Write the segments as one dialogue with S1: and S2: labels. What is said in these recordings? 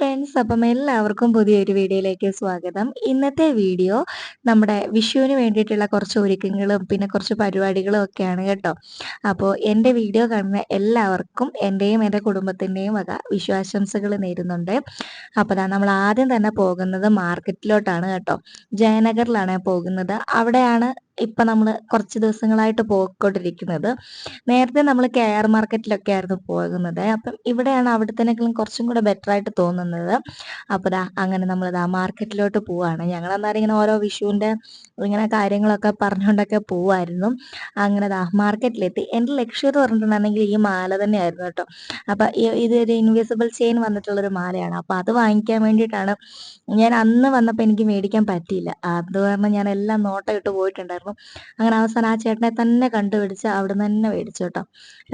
S1: Friends അപ്പം എല്ലാവർക്കും പുതിയൊരു വീഡിയോയിലേക്ക് സ്വാഗതം. ഇന്നത്തെ വീഡിയോ നമ്മുടെ വിഷുവിന് വേണ്ടിയിട്ടുള്ള കുറച്ച് ഒരുക്കങ്ങളും പിന്നെ കുറച്ച് പരിപാടികളും ഒക്കെയാണ് കേട്ടോ. അപ്പോൾ എന്റെ വീഡിയോ കാണുന്ന എല്ലാവർക്കും എന്റെയും എന്റെ കുടുംബത്തിന്റെയും വക വിശ്വാസംസകൾ നേരുന്നുണ്ട്. അപ്പോൾ അതാ നമ്മൾ ആദ്യം തന്നെ പോകുന്നത് മാർക്കറ്റിലോട്ടാണ് കേട്ടോ. ജയനഗറിലാണ് പോകുന്നത്. അവിടെയാണ് ഇപ്പൊ നമ്മൾ കുറച്ച് ദിവസങ്ങളായിട്ട് പോയിക്കൊണ്ടിരിക്കുന്നത്. നേരത്തെ നമ്മൾ കെ ആർ മാർക്കറ്റിലൊക്കെ ആയിരുന്നു പോകുന്നത്. അപ്പം ഇവിടെയാണ് അവിടത്തേക്കാളും കുറച്ചും കൂടെ ബെറ്റർ ആയിട്ട് തോന്നുന്നത്. അപ്പോൾ ദാ അങ്ങനെ നമ്മൾ ദാ മാർക്കറ്റിലോട്ട് പോവാണ്. ഞങ്ങൾ അന്നേരം ഇങ്ങനെ ഓരോ വിഷുവിന്റെ ഇങ്ങനെ കാര്യങ്ങളൊക്കെ പറഞ്ഞുകൊണ്ടൊക്കെ പോവായിരുന്നു. അങ്ങനെ ദാ മാർക്കറ്റിലെത്തി. എന്റെ ലക്ഷ്യം എന്ന് പറഞ്ഞിട്ടുണ്ടെങ്കിൽ ഈ മാല തന്നെയായിരുന്നു കേട്ടോ. അപ്പൊ ഇതൊരു ഇൻവിസിബിൾ ചെയിൻ വന്നിട്ടുള്ള ഒരു മാലയാണ്. അപ്പൊ അത് വാങ്ങിക്കാൻ വേണ്ടിയിട്ടാണ് ഞാൻ അന്ന് വന്നപ്പോൾ എനിക്ക് മേടിക്കാൻ പറ്റിയില്ല. അത് കാരണം ഞാൻ എല്ലാം നോട്ടം ഇട്ട് പോയിട്ടുണ്ടായിരുന്നു അങ്ങനെ അവസാനം ആ ചേട്ടനെ തന്നെ കണ്ടുപിടിച്ച് അവിടെ നിന്ന് തന്നെ മേടിച്ചു കേട്ടോ.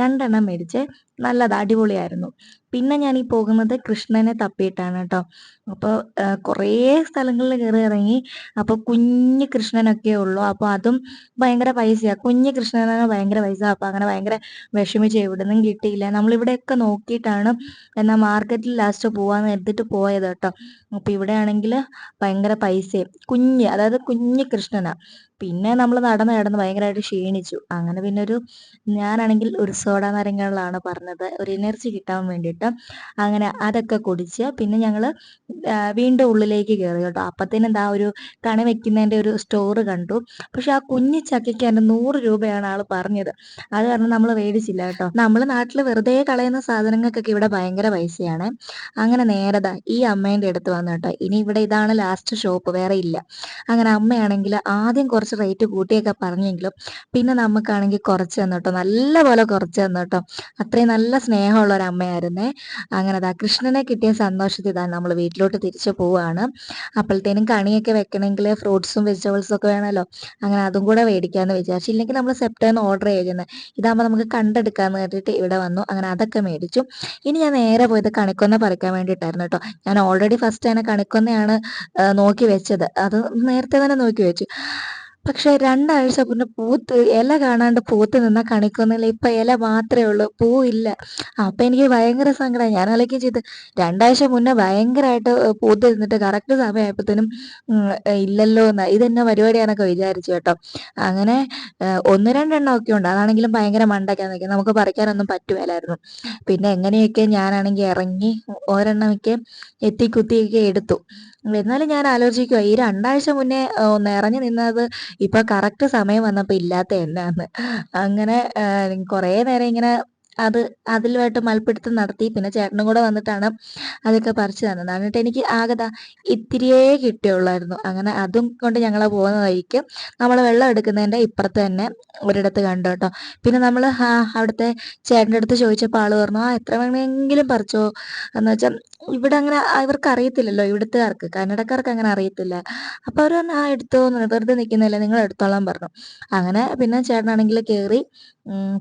S1: രണ്ടെണ്ണം മേടിച്ച് നല്ലത് അടിപൊളിയായിരുന്നു. പിന്നെ ഞാൻ ഈ പോകുന്നത് കൃഷ്ണനെ തപ്പിയിട്ടാണ് കേട്ടോ അപ്പോൾ കുറേ സ്ഥലങ്ങളിൽ കയറി ഇറങ്ങി അപ്പോൾ കുഞ്ഞ് കൃഷ്ണനൊക്കെ ഉള്ളൂ. അപ്പോൾ അതും ഭയങ്കര പൈസയാ. കുഞ്ഞ് കൃഷ്ണനാണ് ഭയങ്കര പൈസ. അപ്പോൾ അങ്ങനെ ഭയങ്കര വിഷമിച്ച് എവിടുന്നും കിട്ടിയില്ല. നമ്മളിവിടെയൊക്കെ നോക്കിയിട്ടാണ് എന്നാൽ മാർക്കറ്റിൽ ലാസ്റ്റ് പോവാന്ന് എടുത്തിട്ട് പോയത് കേട്ടോ അപ്പോൾ ഇവിടെ ആണെങ്കിൽ ഭയങ്കര പൈസയും. കുഞ്ഞ് അതായത് കുഞ്ഞ് കൃഷ്ണനാ. പിന്നെ നമ്മൾ നടന്ന് നടന്ന് ഭയങ്കരമായിട്ട് ക്ഷീണിച്ചു. അങ്ങനെ പിന്നെ ഒരു ഞാനാണെങ്കിൽ ഒരു സോഡ നരങ്ങളിലാണ് പറഞ്ഞത്. ഒരു എനർജി കിട്ടാൻ വേണ്ടിയിട്ട്. അങ്ങനെ അതൊക്കെ കുടിച്ച് പിന്നെ ഞങ്ങൾ വീണ്ടും ഉള്ളിലേക്ക് കയറി കേട്ടോ. അപ്പത്തേനും എന്താ ഒരു കണി വെക്കുന്നതിന്റെ ഒരു സ്റ്റോർ കണ്ടു. പക്ഷെ ആ കുഞ്ഞു ചക്കയ്ക്ക് എന്റെ നൂറ് രൂപയാണ് ആൾ പറഞ്ഞത്. അത് കാരണം നമ്മൾ മേടിച്ചില്ല കേട്ടോ. നമ്മൾ നാട്ടിൽ വെറുതെ കളയുന്ന സാധനങ്ങൾക്കൊക്കെ ഇവിടെ ഭയങ്കര പൈസയാണ്. അങ്ങനെ നേരതാ ഈ അമ്മേന്റെ അടുത്ത് വന്നു കേട്ടോ. ഇനി ഇവിടെ ഇതാണ് ലാസ്റ്റ് ഷോപ്പ് വേറെ ഇല്ല. അങ്ങനെ അമ്മയാണെങ്കിൽ ആദ്യം കുറച്ച് റേറ്റ് കൂട്ടിയൊക്കെ പറഞ്ഞെങ്കിലും പിന്നെ നമുക്കാണെങ്കിൽ കുറച്ച് തന്നു നല്ല പോലെ കുറച്ച് തന്നു കേട്ടോ. അത്രയും നല്ല സ്നേഹമുള്ള ഒരു അമ്മയായിരുന്നേ അങ്ങനെ അതാ കൃഷ്ണനെ കിട്ടിയ സന്തോഷത്തിൽ ഇതാ നമ്മൾ വീട്ടിലോട്ട് തിരിച്ചു പോവാണ്. അപ്പോഴത്തേനും കണിയൊക്കെ വെക്കണമെങ്കിൽ ഫ്രൂട്ട്സും വെജിറ്റബിൾസും ഒക്കെ വേണമല്ലോ അങ്ങനെ അതും കൂടെ മേടിക്കാമെന്ന് വിചാരിച്ചു. ഇല്ലെങ്കിൽ നമ്മൾ സെപ്റ്റേന്ന് ഓർഡർ ചെയ്യുന്നത് ഇതാകുമ്പോൾ നമുക്ക് കണ്ടെടുക്കാമെന്ന് കണ്ടിട്ട് ഇവിടെ വന്നു. അങ്ങനെ അതൊക്കെ മേടിച്ചു. ഇനി ഞാൻ നേരെ പോയത് കണിക്കൊന്ന പറിക്കാൻ വേണ്ടിയിട്ടായിരുന്നു കേട്ടോ. ഞാൻ ഓൾറെഡി ഫസ്റ്റ് തന്നെ കണിക്കൊന്നയാണ് നോക്കി വെച്ചത്. അത് നേരത്തെ തന്നെ നോക്കി വെച്ചു. പക്ഷെ രണ്ടാഴ്ച പിന്നെ പൂത്ത് ഇല കാണാണ്ട് പൂത്ത് നിന്ന കണിക്കൊന്നില്ല ഇപ്പൊ ഇല മാത്രമേ ഉള്ളൂ പൂ ഇല്ല അപ്പൊ എനിക്ക് ഭയങ്കര സങ്കടം. ഞാൻ അലക്കുകയും ചെയ്ത് രണ്ടാഴ്ച മുന്നേ ഭയങ്കരമായിട്ട് പൂത്ത് നിന്നിട്ട് കറക്റ്റ് സമയമായപ്പോഴത്തേനും ഇല്ലല്ലോ എന്ന് ഇതെന്നെ പരിപാടിയാണെന്നൊക്കെ വിചാരിച്ചു കേട്ടോ. അങ്ങനെ ഒന്ന് രണ്ടെണ്ണം ഒക്കെ ഉണ്ട്. അതാണെങ്കിലും ഭയങ്കര മണ്ടയ്ക്കാൻ നിൽക്കുക നമുക്ക് പറിക്കാനൊന്നും പറ്റുമല്ലായിരുന്നു പിന്നെ എങ്ങനെയൊക്കെ ഞാനാണെങ്കിൽ ഇറങ്ങി ഒരെണ്ണമൊക്കെ എത്തിക്കുത്തിയൊക്കെ എടുത്തു. എന്നാലും ഞാൻ ആലോചിക്കുക ഈ രണ്ടാഴ്ച മുന്നേ ഇറങ്ങി നിന്നത് ഇപ്പൊ കറക്റ്റ് സമയം വന്നപ്പോ ഇല്ലാത്ത എന്നാന്ന്. അങ്ങനെ കുറേ നേരം ഇങ്ങനെ അത് അതിലുമായിട്ട് മൽപ്പിടുത്തം നടത്തി. പിന്നെ ചേട്ടനും കൂടെ വന്നിട്ടാണ് അതൊക്കെ പറിച്ചു തന്നത്. എന്നിട്ട് എനിക്ക് ആകത ഇത്തിരിയേ കിട്ടിയുള്ളായിരുന്നു. അങ്ങനെ അതും കൊണ്ട് ഞങ്ങൾ പോകുന്ന വഴിക്ക് നമ്മൾ വെള്ളം എടുക്കുന്നതിന്റെ ഇപ്പുറത്ത് തന്നെ ഒരിടത്ത് കണ്ടു കേട്ടോ. പിന്നെ നമ്മൾ അവിടുത്തെ ചേട്ടന്റെ അടുത്ത് ചോദിച്ചപ്പോൾ ആൾ പറഞ്ഞു ആ എത്ര വേണമെങ്കിലും പറിച്ചോ? എന്ന് വെച്ചാൽ ഇവിടെ അങ്ങനെ ഇവർക്ക് അറിയത്തില്ലല്ലോ ഇവിടുത്തുകാർക്ക്. കന്നഡക്കാർക്ക് അങ്ങനെ അറിയത്തില്ല. അപ്പോൾ അവർ പറഞ്ഞു ആ എടുത്തോ വെറുതെ നിൽക്കുന്നില്ല നിങ്ങൾ എടുത്തോളാൻ പറഞ്ഞു. അങ്ങനെ പിന്നെ ചേട്ടനാണെങ്കിൽ കയറി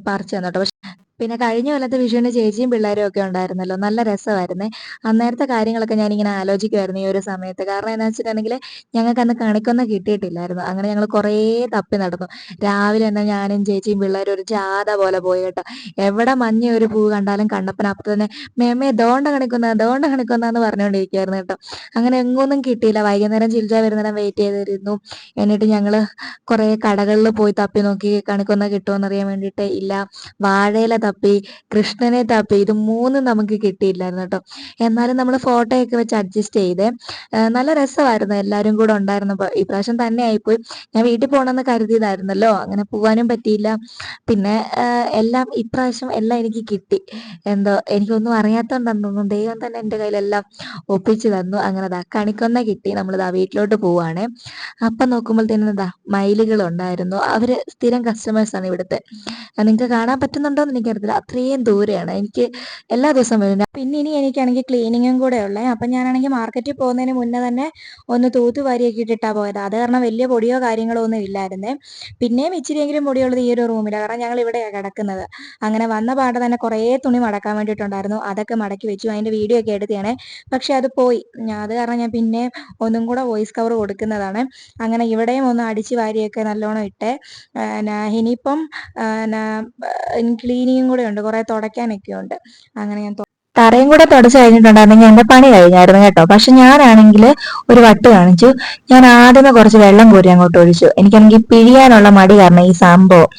S1: പറിച്ചു തന്നു കേട്ടോ. പക്ഷെ പിന്നെ കഴിഞ്ഞ കൊല്ലത്തെ വിഷുവിന് ചേച്ചിയും പിള്ളേരും ഒക്കെ ഉണ്ടായിരുന്നല്ലോ. നല്ല രസമായിരുന്നേ. അന്നേരത്തെ കാര്യങ്ങളൊക്കെ ഞാൻ ഇങ്ങനെ ആലോചിക്കുമായിരുന്നു ഈ ഒരു സമയത്ത്. കാരണം എന്താ വെച്ചിട്ടുണ്ടെങ്കിൽ ഞങ്ങൾക്ക് അന്ന് കണിക്കൊന്ന കിട്ടിയിട്ടില്ലായിരുന്നു. അങ്ങനെ ഞങ്ങൾ കുറേ തപ്പി നടന്നു. രാവിലെ തന്നെ ഞാനും ചേച്ചിയും പിള്ളേരും ഒരു ജാഥ പോലെ പോയി കേട്ടോ. എവിടെ മഞ്ഞ ഒരു പൂ കണ്ടാലും കണ്ടപ്പൻ അപ്പം തന്നെ മേമേ ദോണ്ട കണിക്കുന്ന ദോണ്ട കണിക്കുന്ന എന്ന് പറഞ്ഞുകൊണ്ടിരിക്കുവായിരുന്നു കേട്ടോ. അങ്ങനെ എങ്ങൊന്നും കിട്ടിയില്ല. വൈകുന്നേരം ചിൽജ വരുന്നേരം വെയിറ്റ് ചെയ്തിരുന്നു. എന്നിട്ട് ഞങ്ങൾ കുറേ കടകളിൽ പോയി തപ്പി നോക്കി കണിക്കൊന്ന കിട്ടുമോ എന്നറിയാൻ വേണ്ടിയിട്ട് ഇല്ല. വാഴയില തപ്പി കൃഷ്ണനെ തപ്പി ഇത് മൂന്നും നമുക്ക് കിട്ടിയില്ലായിരുന്നു കേട്ടോ. എന്നാലും നമ്മൾ ഫോട്ടോയൊക്കെ വെച്ച് അഡ്ജസ്റ്റ് ചെയ്തേ. നല്ല രസമായിരുന്നു. എല്ലാവരും കൂടെ ഉണ്ടായിരുന്നപ്പോൾ ഇപ്രാവശ്യം തന്നെ ആയിപ്പോയി. ഞാൻ വീട്ടിൽ പോകണമെന്ന് കരുതിയതായിരുന്നല്ലോ. അങ്ങനെ പോകാനും പറ്റിയില്ല. പിന്നെ എല്ലാം ഇപ്രാവശ്യം എല്ലാം എനിക്ക് കിട്ടി. എന്തോ എനിക്കൊന്നും അറിയാത്തോണ്ടെന്ന് തോന്നുന്നു. ദൈവം തന്നെ എന്റെ കയ്യിലെല്ലാം ഒപ്പിച്ചു തന്നു. അങ്ങനെ ദാ കണിക്കൊന്ന കിട്ടി. നമ്മളിതാ വീട്ടിലോട്ട് പോവാണ്. അപ്പം നോക്കുമ്പോഴത്തേനും എന്താ മയിലുകൾ ഉണ്ടായിരുന്നു. അവർ സ്ഥിരം കസ്റ്റമേഴ്സാണ് ഇവിടുത്തെ. നിങ്ങൾക്ക് കാണാൻ പറ്റുന്നുണ്ടോ എന്ന് എനിക്കറിയത്തില്ല അത്രയും ദൂരെയാണ്. എനിക്ക് എല്ലാ ദിവസവും വരുന്നത് പിന്നെ ഇനി എനിക്കാണെങ്കിൽ ക്ലീനിങ്ങും കൂടെ ഉള്ളത് അപ്പം ഞാനാണെങ്കിൽ മാർക്കറ്റിൽ പോകുന്നതിന് മുന്നേ തന്നെ ഒന്ന് തൂത്ത് വാരിയൊക്കെ ഇട്ടിട്ടാണ് പോയത്. അത് കാരണം വലിയ പൊടിയോ കാര്യങ്ങളോ ഒന്നും ഇല്ലായിരുന്നേ. പിന്നെയും ഇച്ചിരിയെങ്കിലും പൊടിയുള്ളത് ഈ ഒരു റൂമിലാണ് കാരണം ഞങ്ങൾ ഇവിടെയാണ് കിടക്കുന്നത്. അങ്ങനെ വന്ന പാടെ തന്നെ കുറേ തുണി മടക്കാൻ വേണ്ടിയിട്ടുണ്ടായിരുന്നു. അതൊക്കെ മടക്കി വെച്ചു. അതിന്റെ വീഡിയോ ഒക്കെ എടുത്തതാണ് പക്ഷെ അത് പോയി. അത് കാരണം ഞാൻ പിന്നെ ഒന്നും കൂടെ വോയിസ് കവർ കൊടുക്കുന്നതാണ്. അങ്ങനെ ഇവിടെയും ഒന്ന് അടിച്ച് വാരിയൊക്കെ നല്ലോണം ഇട്ട്. ഇനിയിപ്പം ക്ലീനിങ്ങും കൂടെ ഉണ്ട്. കുറെ തുടയ്ക്കാനൊക്കെ ഉണ്ട്. അങ്ങനെ ഞാൻ തറയും കൂടെ തുടച്ചു കഴിഞ്ഞിട്ടുണ്ടായിരുന്നെങ്കിൽ എന്റെ പണി കഴിഞ്ഞായിരുന്നു കേട്ടോ. പക്ഷെ ഞാനാണെങ്കിൽ ഒരു വട്ട് കാണിച്ചു. ഞാൻ ആദ്യമേ കുറച്ച് വെള്ളം കോരി അങ്ങോട്ട് ഒഴിച്ചു. എനിക്കാണെങ്കിൽ പിഴിയാനുള്ള മടി കാരണം ഈ സംഭവം.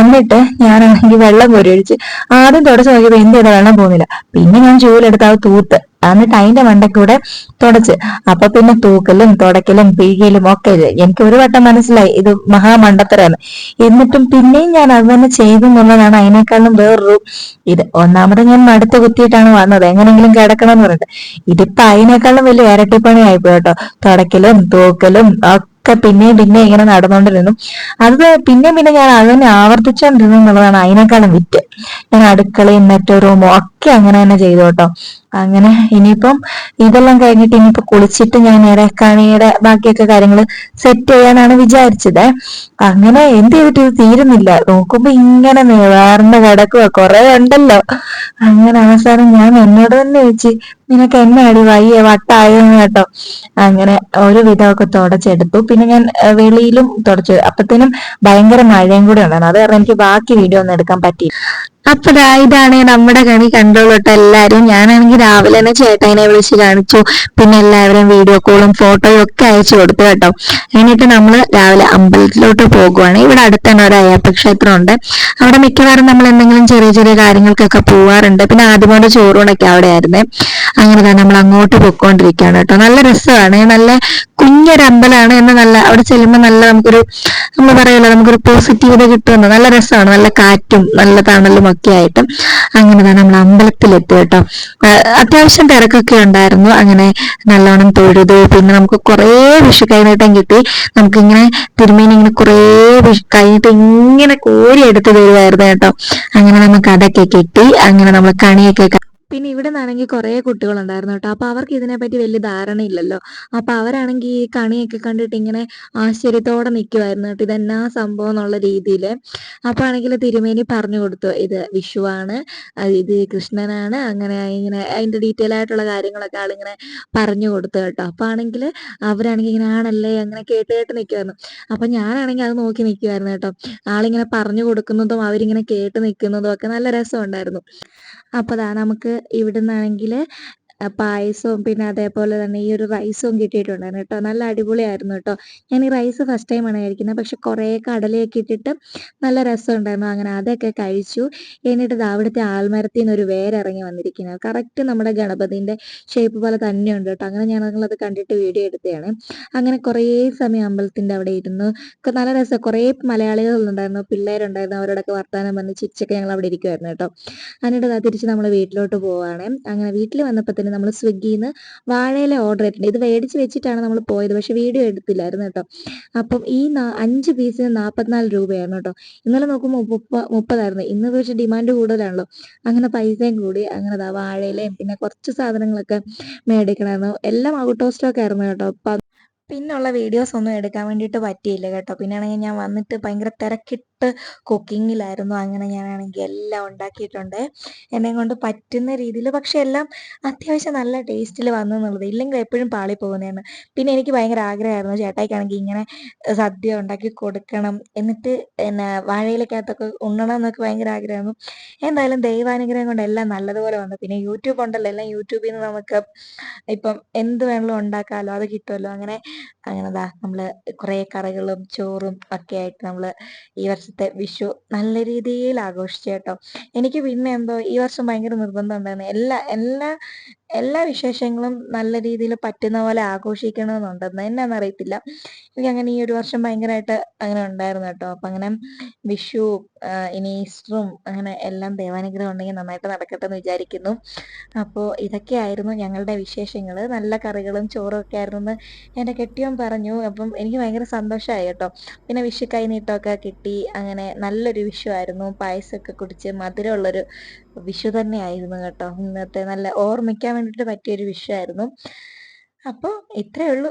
S1: എന്നിട്ട് ഞാനാണെങ്കിൽ വെള്ളം കോരി ഒഴിച്ച് ആദ്യം തുടച്ചു നോക്കിയപ്പോൾ എന്ത് ചെയ്ത വെള്ളം പോകുന്നില്ല. പിന്നെ ഞാൻ ചൂലെടുത്ത് അത് തൂത്ത്. എന്നിട്ട് അതിന്റെ മണ്ടക്കൂടെ തുടച്ച്. അപ്പൊ പിന്നെ തൂക്കലും തുടക്കലും പിഴിയലും ഒക്കെ എനിക്ക് ഒരു വട്ടം മനസ്സിലായി ഇത് മഹാമണ്ടത്തരാണ് എന്നിട്ടും പിന്നെയും ഞാൻ അത് തന്നെ ചെയ്തു എന്നുള്ളതാണ് അതിനേക്കാളും വേറൊരു ഇത്. ഒന്നാമത് ഞാൻ മടുത്ത് കുത്തിയിട്ടാണ് വന്നത്. എങ്ങനെങ്കിലും കിടക്കണം എന്ന് പറഞ്ഞിട്ട്. ഇതിപ്പോ അതിനേക്കാളും വലിയ ഇരട്ടിപ്പണി ആയിപ്പോയി കേട്ടോ. തുടക്കലും തൂക്കലും ഒക്കെ പിന്നെയും പിന്നെ ഇങ്ങനെ നടന്നുകൊണ്ടിരുന്നു അത് പിന്നെ പിന്നെ ഞാൻ അത് തന്നെ ആവർത്തിച്ചോണ്ടിരുന്നു എന്നുള്ളതാണ് അതിനേക്കാളും വിറ്റ്. ഞാൻ അടുക്കളയും മറ്റോ റൂമും ഒക്കെ അങ്ങനെ തന്നെ ചെയ്തു കേട്ടോ. അങ്ങനെ ഇനിയിപ്പം ഇതെല്ലാം കഴിഞ്ഞിട്ട് ഇനിയിപ്പോ കുളിച്ചിട്ട് ഞാൻ നേരെ കണിയുടെ ബാക്കിയൊക്കെ കാര്യങ്ങൾ സെറ്റ് ചെയ്യാനാണ് വിചാരിച്ചത്. അങ്ങനെ എന്ത് ചെയ്തിട്ട് ഇത് തീരുന്നില്ല. നോക്കുമ്പോ ഇങ്ങനെ നേർന്ന് കിടക്കുക കുറെ ഉണ്ടല്ലോ. അങ്ങനെ അവസാനം ഞാൻ എന്നോട് തന്നെ ചോദിച്ചു നിനക്ക് എന്നെ അടി? വയ്യ വട്ടായെന്ന് കേട്ടോ. അങ്ങനെ ഒരു വിധമൊക്കെ തുടച്ചെടുത്തു. പിന്നെ ഞാൻ വെളിയിലും തുടച്ചു. അപ്പത്തേനും ഭയങ്കര മഴയും കൂടെ ഉണ്ടായിരുന്നു. അത് കാരണം എനിക്ക് ബാക്കി വീഡിയോ ഒന്നും എടുക്കാൻ പറ്റിയില്ല. അപ്പൊ ഇതാണ് നമ്മുടെ കണി കണ്ടോളൂട്ടോ എല്ലാരും. ഞാനാണെങ്കിൽ രാവിലെ തന്നെ ചേട്ടനെ വിളിച്ച് കാണിച്ചു. പിന്നെ എല്ലാവരും വീഡിയോ കോളും ഫോട്ടോയും ഒക്കെ അയച്ചു കൊടുത്തു കേട്ടോ. എന്നിട്ട് നമ്മൾ രാവിലെ അമ്പലത്തിലോട്ട് പോകുവാണ്. ഇവിടെ അടുത്ത് തന്നെ ഒരു അയ്യപ്പ ക്ഷേത്രം ഉണ്ട് അവിടെ മിക്കവാറും നമ്മൾ എന്തെങ്കിലും ചെറിയ ചെറിയ കാര്യങ്ങൾക്കൊക്കെ പോവാറുണ്ട്. പിന്നെ ആദ്യമോടെ ചോറൂണൊക്കെ അവിടെ ആയിരുന്നേ അങ്ങനെ തന്നെ നമ്മൾ അങ്ങോട്ട് പോയിക്കൊണ്ടിരിക്കുകയാണ് കേട്ടോ. നല്ല രസമാണ്. നല്ല കുഞ്ഞൊരു അമ്പലമാണ് എന്ന് നല്ല അവിടെ ചെല്ലുമ്പോൾ നല്ല നമുക്കൊരു നമ്മൾ പറയുമല്ലോ നമുക്കൊരു പോസിറ്റീവത കിട്ടുമെന്ന്. നല്ല രസമാണ്. നല്ല കാറ്റും നല്ല തണലും ഒക്കെ ആയിട്ട് അങ്ങനെ നമ്മൾ അമ്പലത്തിലെത്തി കേട്ടോ. അത്യാവശ്യം തിരക്കൊക്കെ ഉണ്ടായിരുന്നു. അങ്ങനെ നല്ലോണം തൊഴുതു. പിന്നെ നമുക്ക് കുറേ വിഷു കൈനീട്ടം കിട്ടി. നമുക്കിങ്ങനെ തിരുമേനി ഇങ്ങനെ കുറേ വിഷു കൈനീട്ടം ഇങ്ങനെ കോരി എടുത്ത് തരുമായിരുന്നു കേട്ടോ. അങ്ങനെ നമുക്ക് അതൊക്കെ കിട്ടി. അങ്ങനെ നമ്മൾ കണിയൊക്കെ പിന്നെ ഇവിടെ നിന്നാണെങ്കിൽ കുറേ കുട്ടികളുണ്ടായിരുന്നു കേട്ടോ. അപ്പോൾ അവർക്ക് ഇതിനെപ്പറ്റി വലിയ ധാരണ ഇല്ലല്ലോ. അപ്പോൾ അവരാണെങ്കിൽ ഈ കണിയൊക്കെ കണ്ടിട്ട് ഇങ്ങനെ ആശ്ചര്യത്തോടെ നിൽക്കുമായിരുന്നു കേട്ടോ. ഇതെന്നാ സംഭവം എന്നുള്ള രീതിയിൽ. അപ്പോൾ ആണെങ്കിൽ തിരുമേനി പറഞ്ഞു കൊടുത്തു. ഇത് വിഷുവാണ് ഇത് കൃഷ്ണനാണ് അങ്ങനെ ഇങ്ങനെ അതിന്റെ ഡീറ്റെയിൽ ആയിട്ടുള്ള കാര്യങ്ങളൊക്കെ ആളിങ്ങനെ പറഞ്ഞു കൊടുത്തു കേട്ടോ. അപ്പോൾ ആണെങ്കിൽ അവരാണെങ്കിൽ ഇങ്ങനെ ആണല്ലേ അങ്ങനെ കേട്ട് കേട്ട് നിൽക്കുമായിരുന്നു അപ്പോൾ ഞാനാണെങ്കിൽ അത് നോക്കി നിൽക്കുമായിരുന്നു കേട്ടോ. ആളിങ്ങനെ പറഞ്ഞു കൊടുക്കുന്നതും അവരിങ്ങനെ കേട്ട് നിൽക്കുന്നതും ഒക്കെ നല്ല രസമുണ്ടായിരുന്നു. അപ്പോൾ ദാ നമുക്ക് ഇവിടുന്നാണെങ്കിൽ പായസവും പിന്നെ അതേപോലെ തന്നെ ഈ ഒരു റൈസും കിട്ടിയിട്ടുണ്ടായിരുന്നു കേട്ടോ. നല്ല അടിപൊളിയായിരുന്നു കേട്ടോ. ഞാൻ ഈ റൈസ് ഫസ്റ്റ് ടൈമാണ് കഴിക്കുന്നത്. പക്ഷെ കുറേ കടലയൊക്കെ ഇട്ടിട്ട് നല്ല രസമുണ്ടായിരുന്നു. അങ്ങനെ അതൊക്കെ കഴിച്ചു. എന്നിട്ട് അവിടുത്തെ ആൽമരത്തിൽ നിന്ന് ഒരു വേരിറങ്ങി വന്നിരിക്കുന്നത് കറക്റ്റ് നമ്മുടെ ഗണപതിന്റെ ഷേപ്പ് പോലെ തന്നെയുണ്ട് കേട്ടോ. അങ്ങനെ അത് കണ്ടിട്ട് വീഡിയോ എടുത്തതാണ്. അങ്ങനെ കുറേ സമയം അമ്പലത്തിന്റെ അവിടെ ഇരുന്നു. നല്ല രസം. കുറേ മലയാളികളുണ്ടായിരുന്നു. പിള്ളേരുണ്ടായിരുന്നു. അവരോടൊക്കെ വർത്തമാനം വന്ന് ചിരിച്ചൊക്കെ ഞങ്ങൾ അവിടെ ഇരിക്കുമായിരുന്നു കേട്ടോ. എന്നിട്ട് തിരിച്ച് നമ്മൾ വീട്ടിലോട്ട് പോവുകയാണ് അങ്ങനെ വീട്ടിൽ വന്നപ്പോൾ തന്നെ നമ്മൾ സ്വിഗ്ഗിയിൽ നിന്ന് വാഴയില ഓർഡർ ചെയ്തിട്ടുണ്ട്. ഇത് മേടിച്ച് വെച്ചിട്ടാണ് നമ്മൾ പോയത്. പക്ഷെ വീഡിയോ എടുത്തില്ലായിരുന്നു കേട്ടോ. അപ്പം ഈ അഞ്ച് പീസിന് നാൽപ്പത്തിനാല് രൂപയാണ് കേട്ടോ. ഇന്നലെ നോക്കുമ്പോൾ മുപ്പ മുപ്പതായിരുന്നു. ഇന്ന് പക്ഷേ ഡിമാൻഡ് കൂടുതലാണല്ലോ. അങ്ങനെ പൈസയും കൂടി അങ്ങനെ വാഴയിലയും പിന്നെ കുറച്ച് സാധനങ്ങളൊക്കെ മേടിക്കണമായിരുന്നു. എല്ലാം ഔട്ട് ഓഫ് സ്റ്റോക്ക് ആയിരുന്നു കേട്ടോ. പിന്നുള്ള വീഡിയോസ് ഒന്നും എടുക്കാൻ വേണ്ടിയിട്ട് പറ്റിയില്ല കേട്ടോ. പിന്നെ ആണെങ്കിൽ ഞാൻ വന്നിട്ട് ഭയങ്കര തിരക്കിട്ട് കുക്കിങ്ങിലായിരുന്നു. അങ്ങനെ ഞാനാണെങ്കിൽ എല്ലാം ഉണ്ടാക്കിയിട്ടുണ്ട്. എന്നെ കൊണ്ട് പറ്റുന്ന രീതിയിൽ പക്ഷെ എല്ലാം അത്യാവശ്യം നല്ല ടേസ്റ്റിൽ വന്നു എന്നുള്ളത്. ഇല്ലെങ്കിൽ എപ്പോഴും പാളി പോകുന്നതാണ്. പിന്നെ എനിക്ക് ഭയങ്കര ആഗ്രഹമായിരുന്നു ചേട്ടായിക്കാണെങ്കിൽ ഇങ്ങനെ സദ്യ ഉണ്ടാക്കി കൊടുക്കണം. എന്നിട്ട് പിന്നെ വാഴയിലക്കകത്തൊക്കെ ഉണ്ണണം എന്നൊക്കെ ഭയങ്കര ആഗ്രഹമായിരുന്നു. എന്തായാലും ദൈവാനുഗ്രഹം കൊണ്ട് എല്ലാം നല്ലതുപോലെ വന്നു. പിന്നെ യൂട്യൂബ് ഉണ്ടല്ലോ. എല്ലാം യൂട്യൂബിൽ നിന്ന് നമുക്ക് ഇപ്പം എന്ത് വേണമെങ്കിലും ഉണ്ടാക്കാമല്ലോ അത് കിട്ടുമല്ലോ. അങ്ങനെ അങ്ങനെ ദാ നമ്മൾ കുറേ കറികളും ചോറും ഒക്കെ ആയിട്ട് നമ്മൾ ഈ വർഷത്തെ വിഷു നല്ല രീതിയിൽ ആഘോഷിച്ചു കേട്ടോ എനിക്ക് പിന്നെ എന്തോ ഈ വർഷം ഭയങ്കര നിർബന്ധം ഉണ്ടായിരുന്നു. എല്ലാ എല്ലാ എല്ലാ വിശേഷങ്ങളും നല്ല രീതിയിൽ പറ്റുന്ന പോലെ ആഘോഷിക്കണമെന്നുണ്ടെന്ന് എന്നാന്ന് അറിയത്തില്ല. എനിക്ക് അങ്ങനെ ഈ ഒരു വർഷം ഭയങ്കരമായിട്ട് അങ്ങനെ ഉണ്ടായിരുന്നു കേട്ടോ. അപ്പം അങ്ങനെ വിഷു ഇനി ഈസ്റ്ററും അങ്ങനെ എല്ലാം ദൈവാനുഗ്രഹം ഉണ്ടെങ്കിൽ നന്നായിട്ട് നടക്കട്ടെ എന്ന് വിചാരിക്കുന്നു. അപ്പോൾ ഇതൊക്കെയായിരുന്നു ഞങ്ങളുടെ വിശേഷങ്ങൾ നല്ല കറികളും ചോറും ഒക്കെ ആയിരുന്നു എന്ന് എന്റെ കെട്ടിയോൻ പറഞ്ഞു. അപ്പം എനിക്ക് ഭയങ്കര സന്തോഷമായി കേട്ടോ. പിന്നെ വിഷു കൈനീട്ടമൊക്കെ കിട്ടി. അങ്ങനെ നല്ലൊരു വിഷു ആയിരുന്നു. പായസമൊക്കെ കുടിച്ച് മധുരമുള്ളൊരു വിഷു തന്നെയായിരുന്നു കേട്ടോ. ഇന്നത്തെ നല്ല ഓർമ്മിക്കാൻ വേണ്ടിയിട്ട് പറ്റിയൊരു വിഷു ആയിരുന്നു. അപ്പോൾ ഇത്രയേ ഉള്ളൂ.